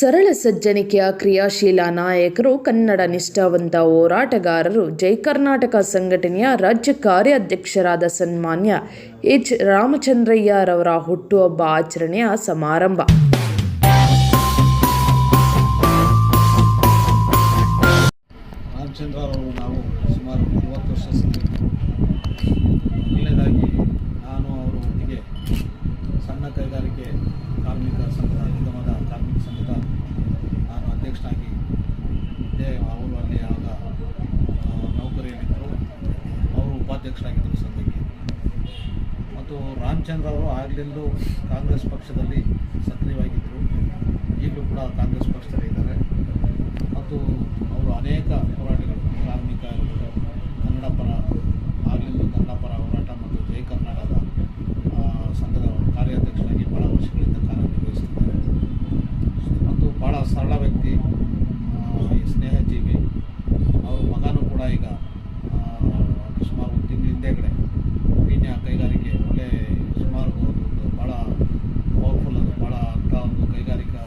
ಸರಳ ಸಜ್ಜನಿಕೆಯ ಕ್ರಿಯಾಶೀಲ ನಾಯಕರು, ಕನ್ನಡ ನಿಷ್ಠಾವಂತ ಹೋರಾಟಗಾರರು, ಜೈ ಕರ್ನಾಟಕ ಸಂಘಟನೆಯ ರಾಜ್ಯ ಕಾರ್ಯಾಧ್ಯಕ್ಷರಾದ ಸನ್ಮಾನ್ಯ ಎಚ್. ರಾಮಚಂದ್ರಯ್ಯರವರ ಹುಟ್ಟುಹಬ್ಬ ಆಚರಣೆಯ ಸಮಾರಂಭ. ಅವರು ಸದ್ಯಕ್ಕೆ ಮತ್ತು ರಾಮಚಂದ್ರ ಅವರು ಆಗಲಿಂದು ಕಾಂಗ್ರೆಸ್ ಪಕ್ಷದಲ್ಲಿ ಸಕ್ರಿಯವಾಗಿದ್ದರು. ಈಗಲೂ ಕೂಡ ಕಾಂಗ್ರೆಸ್ ಪಕ್ಷದಲ್ಲಿ ಇದ್ದಾರೆ. ಮತ್ತು ಅವರು ಅನೇಕ ಹೋರಾಟಗಳು ಕಾರ್ಮಿಕ ಕನ್ನಡ ಪರ ಆಗಲಿಂದು ಕನ್ನಡ ಪರ ಹೋರಾಟ ಮತ್ತು ಜೈ ಕರ್ನಾಟಕದ ಆ, ಸಂಘದ ಕಾರ್ಯಾಧ್ಯಕ್ಷರಾಗಿ ಭಾಳ ವರ್ಷಗಳಿಂದ ಕಾರ್ಯನಿರ್ವಹಿಸುತ್ತಿದ್ದಾರೆ. ಮತ್ತು ಭಾಳ ಸರಳ ವ್ಯಕ್ತಿ ಸ್ನೇಹಜೀವಿ. ಅವ್ರ ಮಗನೂ ಕೂಡ ಈಗ ಆ, ಸುಮಾರು ಒಂದು ತಿಂಗಳ ಹಿಂದೆಗಡೆ ಪೀಣ್ಯ ಕೈಗಾರಿಕೆ ಒಳ್ಳೆ ಸುಮಾರು ಒಂದು ಭಾಳ ಪವರ್ಫುಲ್ ಅದು ಭಾಳ ಅಂತ ಒಂದು ಕೈಗಾರಿಕಾ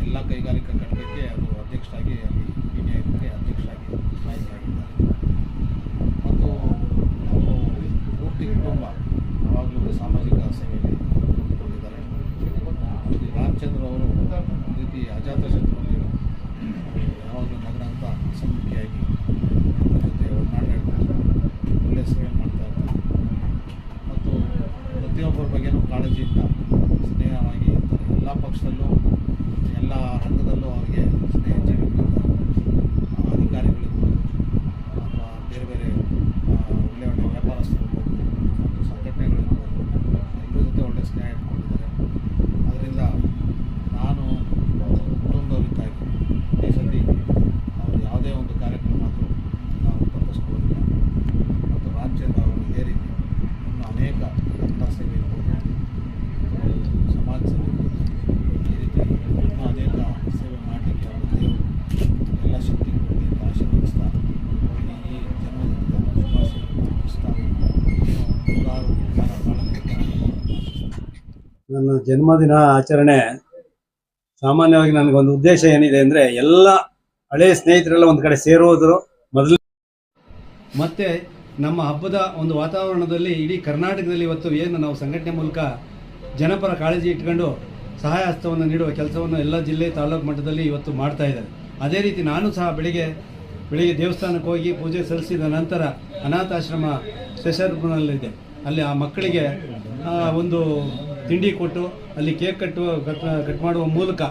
ಎಲ್ಲ ಕೈಗಾರಿಕಾ ಘಟಕಕ್ಕೆ ಅದು ಅಧ್ಯಕ್ಷರಾಗಿ ಅಲ್ಲಿ ಪೀಣ್ಯ ಇದಕ್ಕೆ ಅಧ್ಯಕ್ಷರಾಗಿ ನಾಯಕರಾಗಿದ್ದಾರೆ ಮತ್ತು ಅವರು ಪೂರ್ತಿ ಕುಟುಂಬ ಯಾವಾಗಲೂ ಸಾಮಾಜಿಕ ಸೇವೆಯಲ್ಲಿ ತೊಡಗಿಕೊಂಡಿದ್ದಾರೆ ಮತ್ತು ಈ ರಾಮಚಂದ್ರ ಅವರು ಒಂದು ರೀತಿ ಅಜಾತ ಶತ್ರುಗಳು ಯಾವಾಗಲೂ ನಗರಂತ ಸಮ್ಮುಖಿಯಾಗಿ ಅವ್ರ ಜೊತೆ ಒಡನಾಟ ಇಡ್ತಾರೆ ಒಳ್ಳೆಯ ಸೇವೆ ಮಾಡ್ತಾ ಇರ್ತಾರೆ ಮತ್ತು ಪ್ರತಿಯೊಬ್ಬರ ಬಗ್ಗೆನೂ ಕಾಳಜಿಯಿಂದ ಸ್ನೇಹವಾಗಿ ಇರ್ತಾರೆ ಎಲ್ಲ ಪಕ್ಷದಲ್ಲೂ ಎಲ್ಲ ರಂಗದಲ್ಲೂ ಅವರಿಗೆ ಸ್ನೇಹ ಜೀವಿಗಳಿದ್ದಾರೆ ಆ, ಅಧಿಕಾರಿಗಳಿರ್ಬೋದು ಅಥವಾ ಬೇರೆ ಬೇರೆ ಆ, ಒಳ್ಳೆಯ ಒಳ್ಳೆಯ ವ್ಯಾಪಾರಸ್ಥರಿರ್ಬೋದು ಮತ್ತು ಸಂಘಟನೆಗಳಿರ್ಬೋದು ಎಲ್ಲರ ಜೊತೆ ಒಳ್ಳೆಯ ಸ್ನೇಹ ಇಟ್ಕೊಂಡಿದ್ದಾರೆ ಅದರಿಂದ ನಾನು ಕುಟುಂಬದವರಿದ್ದಾಗಿ ಈ ಸತಿ ಅವರು ಯಾವುದೇ ಒಂದು ಕಾರ್ಯಕ್ರಮ ಆದರೂ ನಾವು ತಪ್ಪಿಸ್ಕೊಳ್ಳೋದಿಲ್ಲ ಮತ್ತು ರಾಮಚಂದ್ರ ಅವರು ಇದೇ ರೀತಿ ಇನ್ನು ಅನೇಕ ರಕ್ತ ಸೇವೆ ಇರ್ಬೋದು ಮತ್ತು ಸಮಾಜ ಸೇವೆ ಇರ್ಬೋದು ಈ ರೀತಿ ಇನ್ನೂ ಅನೇಕ ಸೇವೆ ಮಾಡಲಿಕ್ಕೆ ಅವರು ದೇವರು ಎಲ್ಲ ಶಕ್ತಿ ಕೊಡಲಿ ಅಂತ ಆಶೀರ್ವದಿಸ್ತಾ ಅವರಿಗೆ ಈ ಜನ್ಮದಿನದ ಶುಭಾಶಯಗಳನ್ನು ಅರ್ಪಿಸ್ತಾ ಇನ್ನೂ ನೂರಾರು ಕಾಲ ಬಾಳಲಿ ಅಂತ ಆಶಿಸ್ತೀನಿ. ನನ್ನ ಜನ್ಮದಿನ ಆಚರಣೆ ಸಾಮಾನ್ಯವಾಗಿ ನನಗೊಂದು ಉದ್ದೇಶ ಏನಿದೆ ಅಂದರೆ ಎಲ್ಲ ಹಳೆಯ ಸ್ನೇಹಿತರೆಲ್ಲ ಒಂದು ಕಡೆ ಸೇರುವುದರು ಮೊದಲು. ಮತ್ತೆ ನಮ್ಮ ಹಬ್ಬದ ಒಂದು ವಾತಾವರಣದಲ್ಲಿ ಇಡೀ ಕರ್ನಾಟಕದಲ್ಲಿ ಇವತ್ತು ಏನು ನಾವು ಸಂಘಟನೆ ಮೂಲಕ ಜನಪರ ಕಾಳಜಿ ಇಟ್ಕೊಂಡು ಸಹಾಯ ಹಸ್ತವನ್ನು ನೀಡುವ ಕೆಲಸವನ್ನು ಎಲ್ಲ ಜಿಲ್ಲೆ ತಾಲೂಕು ಮಟ್ಟದಲ್ಲಿ ಇವತ್ತು ಮಾಡ್ತಾ ಇದ್ದಾರೆ. ಅದೇ ರೀತಿ ನಾನು ಸಹ ಬೆಳಿಗ್ಗೆ ಬೆಳಿಗ್ಗೆ ದೇವಸ್ಥಾನಕ್ಕೆ ಹೋಗಿ ಪೂಜೆ ಸಲ್ಲಿಸಿದ ನಂತರ ಅನಾಥಾಶ್ರಮ ಶಶರ್ಪುರನಲ್ಲಿದೆ ಅಲ್ಲಿ ಆ ಮಕ್ಕಳಿಗೆ ಒಂದು ತಿಂಡಿ ಕೊಟ್ಟು ಅಲ್ಲಿ ಕೇಕ್ ಕಟ್ಟುವ, ಕಟ್ ಮಾಡುವ ಮೂಲಕ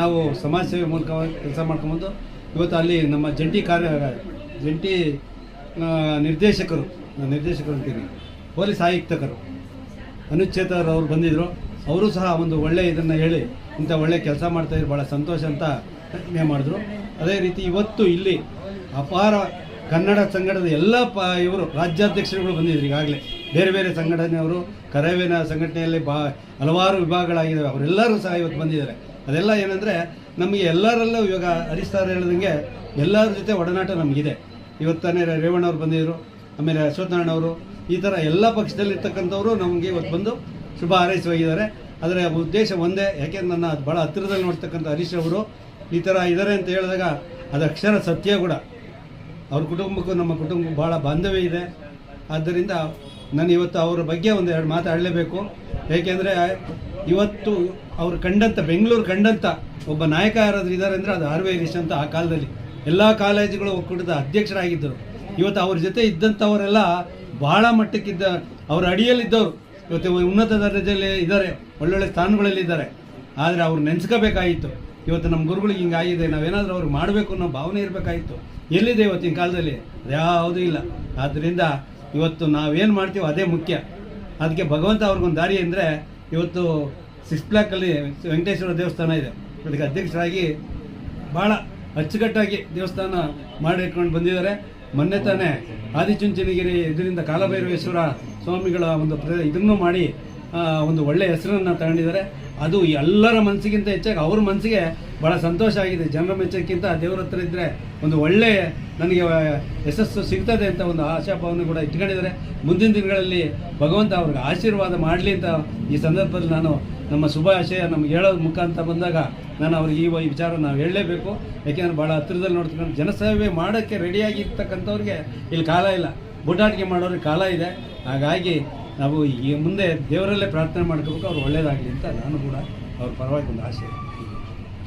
ನಾವು ಸಮಾಜ ಸೇವೆ ಮೂಲಕ ಕೆಲಸ ಮಾಡ್ಕೊಂಬಂದು ಇವತ್ತು ಅಲ್ಲಿ ನಮ್ಮ ಜಂಟಿ ಕಾರ್ಯ, ಜಂಟಿ ನಿರ್ದೇಶಕರು ನಿರ್ದೇಶಕರು ಅಂತೀನಿ, ಪೊಲೀಸ್ ಆಯುಕ್ತಕರು ಅನುಚ್ಛೇದರ್ ಅವರು ಬಂದಿದ್ದರು ಅವರು ಸಹ ಒಂದು ಒಳ್ಳೆ ಇದನ್ನು ಹೇಳಿ ಇಂಥ ಒಳ್ಳೆ ಕೆಲಸ ಮಾಡ್ತಾಯಿದ್ರು ಭಾಳ ಸಂತೋಷ ಅಂತ ನೇ ಮಾಡಿದ್ರು. ಅದೇ ರೀತಿ ಇವತ್ತು ಇಲ್ಲಿ ಅಪಾರ ಕನ್ನಡ ಸಂಘಟದ ಎಲ್ಲ ಪ, ಇವರು ರಾಜ್ಯಾಧ್ಯಕ್ಷರುಗಳು ಬಂದಿದ್ರು ಈಗಾಗಲೇ. ಬೇರೆ ಬೇರೆ ಸಂಘಟನೆಯವರು, ಕರವೇನ ಸಂಘಟನೆಯಲ್ಲಿ ಬಾ, ಹಲವಾರು ವಿಭಾಗಗಳಾಗಿದ್ದಾವೆ. ಅವರೆಲ್ಲರೂ ಸಹ ಇವತ್ತು ಬಂದಿದ್ದಾರೆ. ಅದೆಲ್ಲ ಏನಂದರೆ, ನಮಗೆ ಎಲ್ಲರಲ್ಲೂ ಇವಾಗ ಹರಿಸ್ತಾರೆ ಹೇಳಿದಂಗೆ ಎಲ್ಲರ ಜೊತೆ ಒಡನಾಟ ನಮಗಿದೆ. ಇವತ್ತಾನೆ ರೇವಣ್ಣ ಅವರು ಬಂದಿದ್ದರು ಆಮೇಲೆ ಅಶ್ವತ್ಥನಾರಾಯಣ ಅವರು, ಈ ಥರ ಎಲ್ಲ ಪಕ್ಷದಲ್ಲಿರ್ತಕ್ಕಂಥವರು ನಮಗೆ ಇವತ್ತು ಬಂದು ಶುಭ ಹಾರೈಸಿ ಆದರೆ ಉದ್ದೇಶ ಒಂದೇ ಯಾಕೆಂದ್ರೆ ನನ್ನ ಭಾಳ ಹತ್ತಿರದಲ್ಲಿ ನೋಡ್ತಕ್ಕಂಥ ಹರೀಶ್ ಅವರು ಈ ಥರ ಇದ್ದಾರೆ ಅಂತ ಹೇಳಿದಾಗ, ಅದು ಅಕ್ಷರ ಸತ್ಯ ಕೂಡ. ಅವ್ರ ಕುಟುಂಬಕ್ಕೂ ನಮ್ಮ ಕುಟುಂಬಕ್ಕೂ ಭಾಳ ಬಾಂಧವ್ಯ ಇದೆ. ಆದ್ದರಿಂದ ನಾನು ಇವತ್ತು ಅವರ ಬಗ್ಗೆ ಒಂದು ಎರಡು ಮಾತಾಡಲೇಬೇಕು ಏಕೆಂದರೆ ಇವತ್ತು ಅವರು ಕಂಡಂಥ ಬೆಂಗಳೂರು ಕಂಡಂಥ ಒಬ್ಬ ನಾಯಕ ಯಾರಾದರೂ ಇದ್ದಾರೆ ಅಂದರೆ ಅದು ಆರ್ ವಿ ಅಂತ ಆ ಕಾಲದಲ್ಲಿ. ಎಲ್ಲ ಕಾಲೇಜುಗಳು ಒಕ್ಕೂಟದ ಅಧ್ಯಕ್ಷರಾಗಿದ್ದರು ಇವತ್ತು ಅವ್ರ ಜೊತೆ ಇದ್ದಂಥವರೆಲ್ಲ ಭಾಳ ಮಟ್ಟಕ್ಕಿದ್ದ, ಅವರ ಅಡಿಯಲ್ಲಿದ್ದವರು. ಇವತ್ತು ಉನ್ನತ ದರ್ಜೆಯಲ್ಲಿ ಇದ್ದಾರೆ, ಒಳ್ಳೊಳ್ಳೆ ಸ್ಥಾನಗಳಲ್ಲಿ ಇದ್ದಾರೆ. ಆದರೆ ಅವ್ರು ನೆನೆಸ್ಕೋಬೇಕಾಗಿತ್ತು. ಇವತ್ತು ನಮ್ಮ ಗುರುಗಳಿಗೆ ಹಿಂಗಾಗಿದೆ ನಾವೇನಾದರೂ ಅವ್ರಿಗೆ ಮಾಡಬೇಕು ಅನ್ನೋ ಭಾವನೆ ಇರಬೇಕಾಗಿತ್ತು. ಎಲ್ಲಿದೆ ಇವತ್ತಿನ ಕಾಲದಲ್ಲಿ? ಯಾವುದೂ ಇಲ್ಲ. ಆದ್ದರಿಂದ ಇವತ್ತು ನಾವೇನು ಮಾಡ್ತೀವೋ ಅದೇ ಮುಖ್ಯ. ಅದಕ್ಕೆ ಭಗವಂತ ಅವ್ರಿಗೊಂದು ದಾರಿ ಅಂದರೆ ಇವತ್ತು ಸಿಕ್ಸ್ ಬ್ಲಾಕಲ್ಲಿ ವೆಂಕಟೇಶ್ವರ ದೇವಸ್ಥಾನ ಇದೆ. ಅದಕ್ಕೆ ಅಧ್ಯಕ್ಷರಾಗಿ ಭಾಳ ಅಚ್ಚುಕಟ್ಟಾಗಿ ದೇವಸ್ಥಾನ ಮಾಡಿಟ್ಕೊಂಡು ಬಂದಿದ್ದಾರೆ. ಮೊನ್ನೆ ತಾನೇ ಆದಿಚುಂಚನಗಿರಿ ಇದರಿಂದ ಕಾಲಭೈರವೇಶ್ವರ ಸ್ವಾಮಿಗಳ ಒಂದು ಪ್ರ, ಇದನ್ನು ಮಾಡಿ ಒಂದು ಒಳ್ಳೆಯ ಹೆಸರನ್ನು ತಗೊಂಡಿದ್ದಾರೆ. ಅದು ಎಲ್ಲರ ಮನಸ್ಸಿಗಿಂತ ಹೆಚ್ಚಾಗಿ ಅವ್ರ ಮನಸ್ಸಿಗೆ ಭಾಳ ಸಂತೋಷ ಆಗಿದೆ. ಜನರ ಮೆಚ್ಚಕ್ಕಿಂತ ದೇವ್ರ ಹತ್ರ ಇದ್ದರೆ ಒಂದು ಒಳ್ಳೆಯ ನನಗೆ ಯಶಸ್ಸು ಸಿಗ್ತದೆ ಅಂತ ಒಂದು ಆಶಾಭಾವನೆ ಕೂಡ ಇಟ್ಕೊಂಡಿದ್ದಾರೆ. ಮುಂದಿನ ದಿನಗಳಲ್ಲಿ ಭಗವಂತ ಅವ್ರಿಗೆ ಆಶೀರ್ವಾದ ಮಾಡಲಿ ಅಂತ ಈ ಸಂದರ್ಭದಲ್ಲಿ ನಾನು ನಮ್ಮ ಶುಭಾಶಯ ನಮ್ಗೆ ಹೇಳೋದು ಮುಖಾಂತರ ಬಂದಾಗ ನಾನು ಅವ್ರಿಗೆ ಈ ವಿಚಾರ ನಾವು ಹೇಳಲೇಬೇಕು. ಯಾಕೆಂದರೆ ಭಾಳ ಹತ್ತಿರದಲ್ಲಿ ನೋಡ್ತಕ್ಕಂಥ ಜನಸೇವೆ ಮಾಡೋಕ್ಕೆ ರೆಡಿಯಾಗಿರ್ತಕ್ಕಂಥವ್ರಿಗೆ ಇಲ್ಲಿ ಕಾಲ ಇಲ್ಲ. ಬುಡಾಟಿಕೆ ಮಾಡೋರಿಗೆ ಕಾಲ ಇದೆ. ಹಾಗಾಗಿ ನಾವು ಈ ಮುಂದೆ ದೇವರಲ್ಲೇ ಪ್ರಾರ್ಥನೆ ಮಾಡ್ಕೋಬೇಕು. ಅವ್ರು ಒಳ್ಳೆಯದಾಗಲಿ ಅಂತ ನಾನು ಕೂಡ ಅವ್ರ ಪರವಾಗಿ ಒಂದು ಆಸೆ